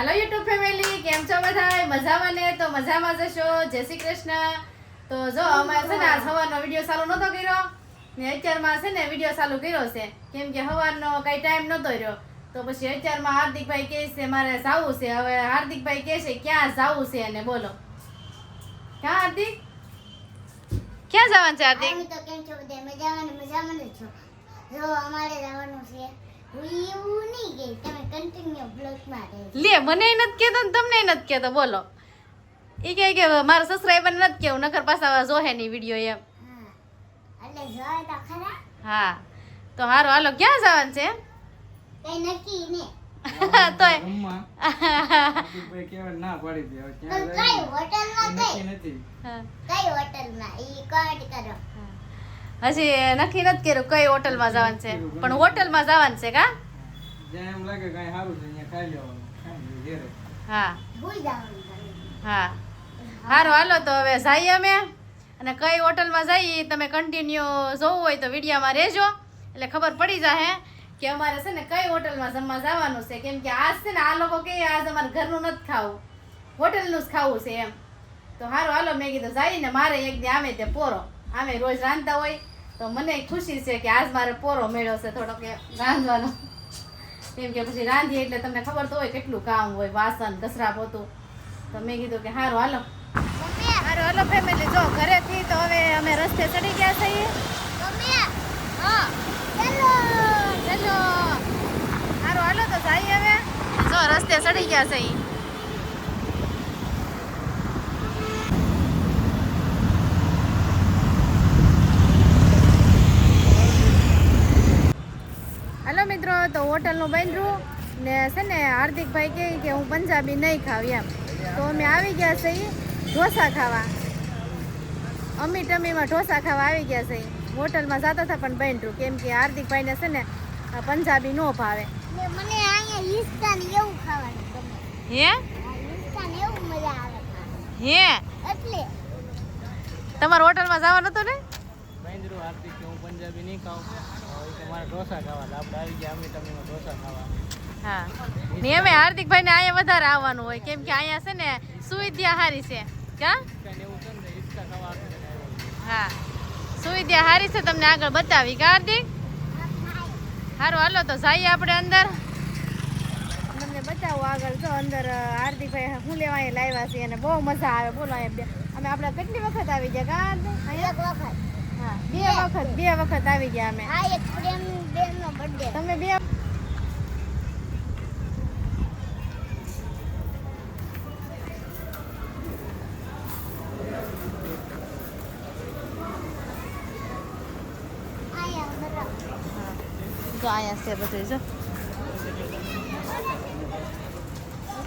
હાલો YouTube family કેમ છો બધા? મજામાં ને? તો મજામાં જશો જય શ્રી કૃષ્ણ. તો જો, અમારે છે ને આ સવારનો વીડિયો ચાલુ નતો કર્યો. ને અત્યારમાં છે ને વીડિયો ચાલુ કર્યો છે. કેમ કે સવારનો કઈ ટાઈમ નહોતો રહ્યો. તો પછી અત્યારમાં હાર્દિકભાઈ કહે છે, મારે જાવું છે. હવે હાર્દિકભાઈ કહે છે, ક્યાં જાવું છે? એને બોલો. ક્યાં હાર્દિક? ક્યાં જવાનું છે હાર્દિક? તો કેમ છો, બધા મજામાં મજામાં છો. જો, અમારે જવાનું છે. લે મને નથી કહેતો ને તમને નથી કહેતો. બોલો. એ કહે કે મારા સબસ્ક્રાઈબર નથી કેવું નકર પાછા જોહે ની વીડિયો એમ. હા એટલે જોય તો ખરા. હા. તો હારું હાલો ક્યાં જવાનું છે કઈ નક્કી ને કહેવાય ના પડી કઈ? હોટલમાં કઈ? નથી. હા. કઈ હોટલમાં? ઈ કોમેન્ટ કરો. હજી નક્કી નથી કર્યું કઈ હોટલમાં જવાનું છે. પણ હોટલમાં જવાનું છે કા? એમ લાગે કઈ સારું છે અહીંયા ખાઈ લેવાનું. હા. હા. હારું હાલો તો હવે જઈએ અમે. અને કઈ હોટલમાં જઈએ તમે કન્ટિન્યુ જોવું હોય તો વિડીયામાં રહેજો. એટલે ખબર પડી જાય કે અમારે છે ને કઈ હોટલમાં જમવા જવાનું છે. કેમ કે આજ છે ને આ લોકો કે આજ અમારે ઘરનું નથી ખાવું. હોટલનું જ ખાવું છે એમ. તો હારું હાલો મેં કીધું જઈને મારે એક દી આમે તે પોરો. આમે રોજ રાંધતા હોય. તો મને ખુશી છે કે આજ મારે પોરો મેળ્યો છે થોડોક કે રાંધવાનો. કેમ કે પછી રાંધીએ એટલે તમને ખબર તો હોય કેટલું કામ હોય વાસણ કસરા પોતું. તો મેં કીધું કે સારું હાલો. હારો હાલો ફેમિલી જો ઘરેથી તો હવે અમે રસ્તે ચડી ગયા છીએ. મમ્મી હા. ચાલો ચલો હાલો તો જઈએ હવે. જો રસ્તે ચડી ગયા છે ઈ. હાલો મિત્રો હોટલનું બન્યું ને છે ને હાર્દિકભાઈ કહે કે હું પંજાબી નહીં ખાવ એમ. તો અમે આવી ગયા છે ઈ ઢોસા ખાવા. અમી ટમીમાં ઢોસા ખાવા આવી ગયા છે ઈ. હોટલમાં જતા હતા પણ બન્યું કેમ કે હાર્દિકભાઈને છે ને પંજાબી નો ભાવે. ને મને અહીંયા એવું ખાવાનું ગમે. હે? આ હિસ્સા એવું મજા આવે. હે? એટલે. તમારે હોટલમાં જવાનું હતું ને? બાંધરું હાર્દિક હું પંજાબી નહીં ખાઉં. મારે ઢોસા ખાવા આપણે આવી ગયા અમે તમે ઢોસા ખાવા. હા. ને હાર્દિકભાઈ ને અહીંયા વધારે આવવાનું હોય. કેમ કે અહીંયા છે ને સુવિધા સારી છે. કા. હા. સુવિધા સારી છે તમને આગળ બતાવી કા હાર્દિક? સારું હાલો તો જઈએ આપણે અંદર. તમને બતાવું આગળ. જો અંદર હાર્દિકભાઈ હું લેવા અહીંયા લાવ્યા છે અને બહુ મજા આવે. બોલો અહીંયા અમે આપણે કેટલી વખત આવી ગયા કા અહીંયા એક વખત. બે વખત બે વખત આવી ગયા અમે. આ એક પ્રેમ બેન નો બર્થડે તમે બે આયા બરાબર અહીંયા છે બધું જો.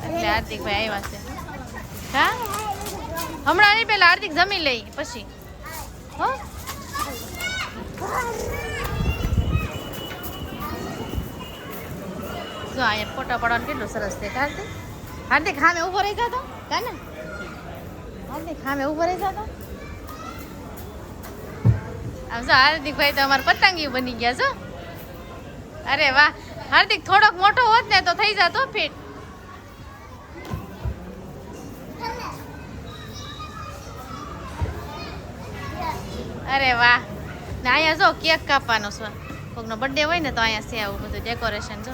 એટલે હાર્દિકભાઈ આવ્યા છે. હા? હમણાં નહીં પેલા હાર્દિક જમી લઈ પછી. હો જો અહીંયા ફોટા પાડવાનું કેટલું સરસ છે હાર્દિક હાર્દિક ખામે ઊભો રહી જતો? કાને? હાર્દિક ખામે ઊભો રહી જતો? આમ જો, હાર્દિકભાઈ તો અમારે પતંગી બની ગયા છો અરે વાહ, હાર્દિક થોડોક મોટો હોત ને તો થઈ જતો ફિટ. અરે વાહ ને અહીંયા જો કેક કાપવાનો છે. કોકનો બર્થડે હોય ને તો અહીંયા છે આવું બધું ડેકોરેશન જો.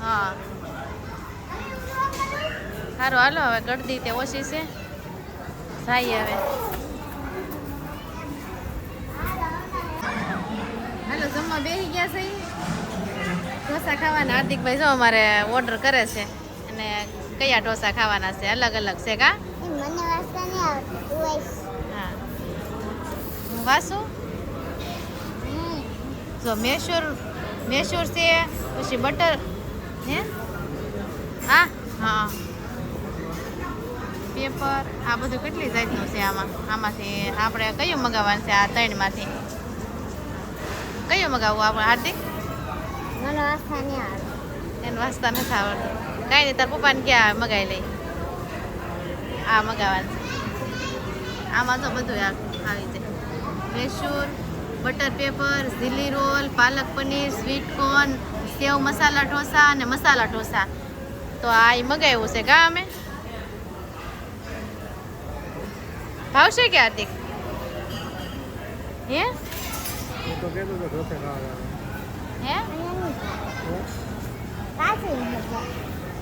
હા. સારું હાલો, હવે ગળદી તે ઓછી છે. થાય હવે. હાલો, જમવા બેસી ગયા છે. ઢોસા ખાવાના. હાર્દિકભાઈ જો અમારે ઓર્ડર કરે છે. અને કયા ઢોસા ખાવાના છે? અલગ અલગ છે કા? વાસુ જો મેસૂર મેસૂર છે પછી બટર હે? હા? હા. પેપર આ બધું કેટલી જાતનું છે આમાં? આમાંથી આપણે કયું મગાવવાનું છે? આ ત્રણમાંથી. કયું મગાવવું આપણે હાર્દિક? મને વાસતા નહીં આવડતું. એને વાંચતા નથી આવડતું. કાંઈ નહીં તાર પપ્પાને ક્યાં મગાવી લઈ. આ મગાવવાનું આમાં તો બધું આ- આવી જાય મેસૂર બટર પેપર ઝીલી roll palak paneer sweet corn sev masala dosa અને મસાલા ઢોસા. તો આ એ મગાવ્યું છે કા અમે? ભાવશે કે હાર્દિક? હે?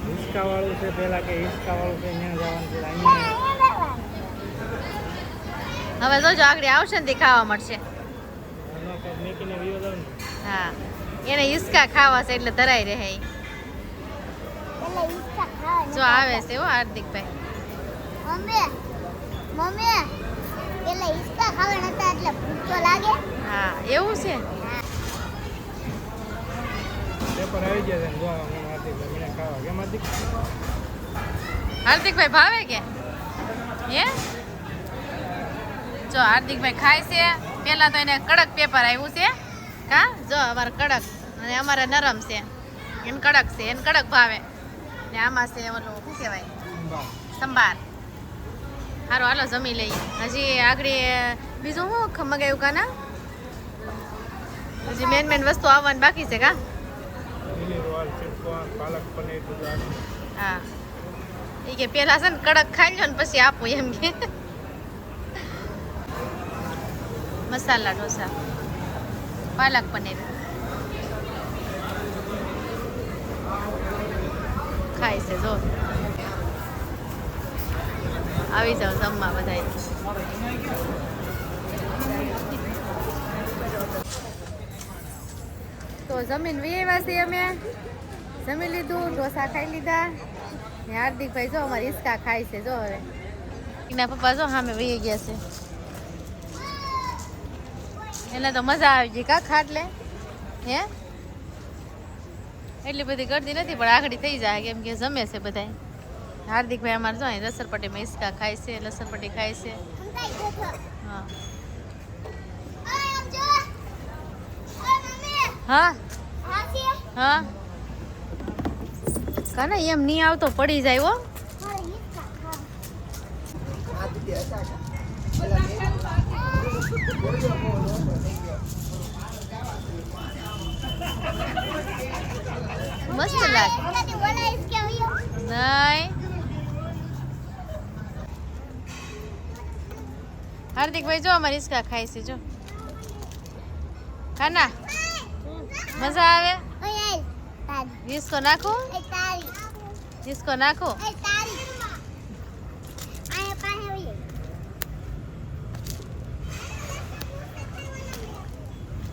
હિંચકા વાળું છે પેલા કે હિંચકા વાળું છે અહીંયા જવાનું છે અહીંયા. હવે જોજો આગળ આવશે ને તે ખાવા મળશે. હા. એને હિસકા ખાવા છે એટલે ધરાઈ રહે જો આવે છે હો હાર્દિકભાઈ. મમ્મી મમ્મી એટલે ઈચ્છા ખાવા નતા એટલે ભૂખ લાગે. હા એવું છે? પેપર આવી ગયા છે ને મને હાર્દિક મને ખાવા. કેમ હાર્દિક? હાર્દિકભાઈ ભાવે કે? હે? જો હાર્દિકભાઈ ખાય છે. પેલા તો એને કડક પેપર આવ્યું છે. કા? જો અમારે કડક. અને અમારે નરમ છે. એને કડક છે. એને કડક ભાવે. ને આમાં છે ઓલું, શું કહેવાય? સંભાર. સારું હાલો જમી લઈએ. હજી આગળ બીજું શું કા કાના? હજી મેન મેન વસ્તુ આવવાની બાકી છે કા. હા. એ કે પેલા છે ને કડક ખાઈ લો ને પછી આપું એમ કે. મસાલા ઢોસા પાલક પનીર. ખાય છે, જો. આવી જાઓ જમવા બધા તો જમીન છીએ અમે. જમી લીધું, ઢોસા ખાઈ લીધા. હાર્દિકભાઈ જો અમારી ઈસકા ખાય છે, જો હવે. એના પપ્પા જો સામે વહી ગયા છે. એને તો મજા આવી ગઈ કા ખાટલે હે? એટલી બધી ગરદી નથી, પણ આગળ થઈ જાય, કેમ કે જમે છે બધા હાર્દિકભાઈ અમારે જો લસરપટ્ટી હિસકા ખાય છે લસરપટ્ટી ખાય છે. હા. હા? છે એમ નહીં આવતો, પડી જાય હો મારે ઈચ્છા ખાવા મસ્ત લાગે ઓલાથી ઓલા ઈચ્છા આવ્યો નહીં હાર્દિકભાઈ, જો અમારી હિસકા ખાય છે, જો. ખાના? મજા આવે? હિસકો નાખું? હિસકો નાખું?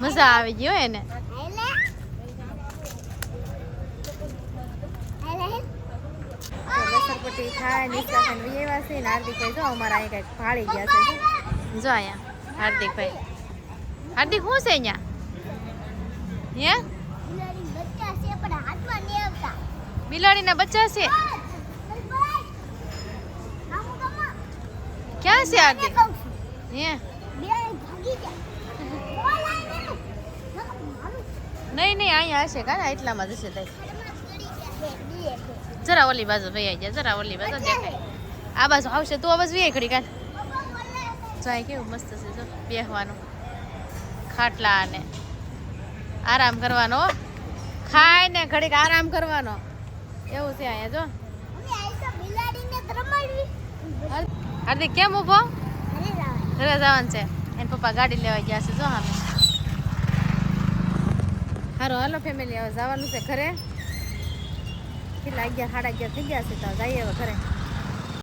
મજા આવી ગયો એને. લસણપટ્ટી ખાય નિષ્કા ખાઈને વિયેવા છે ને હાર્દિકભાઈ, જો અમારા અહીં કંઈક ભાળી ગયા છે. જો અહીંયા, હાર્દિકભાઈ. હાર્દિક શું છે અહીંયા? હે? બિલાડીના બચ્ચા છે? ક્યાં છે હાર્દિક? હે? નહીં નહીં, અહીંયા હશે કાં? એટલામાં જ હશે તઈ. જરા ઓલી બાજુ ભાઈ આવી જાય જરા ઓલી બાજુ દેખાય. આ બાજુ આવશે, તું આ બાજુ એ ઘડી કાન જાય કેવું મસ્ત છે જો બેહવાનું. ખાટલા અને આરામ કરવાનો હો. ખાઈને ઘડીક આરામ કરવાનો. એવું છે અહીંયા જો. હાર્દિક કેમ ઊભો? ઘરે જવાનું છે. એને પપ્પા ગાડી લેવા ગયા છે જો સામે સારું હાલો ફેમિલી હવે જવાનું છે ઘરે. કેટલા અગિયાર સાડા અગિયાર થઈ ગયા છે તો જઈએ હવે ઘરે.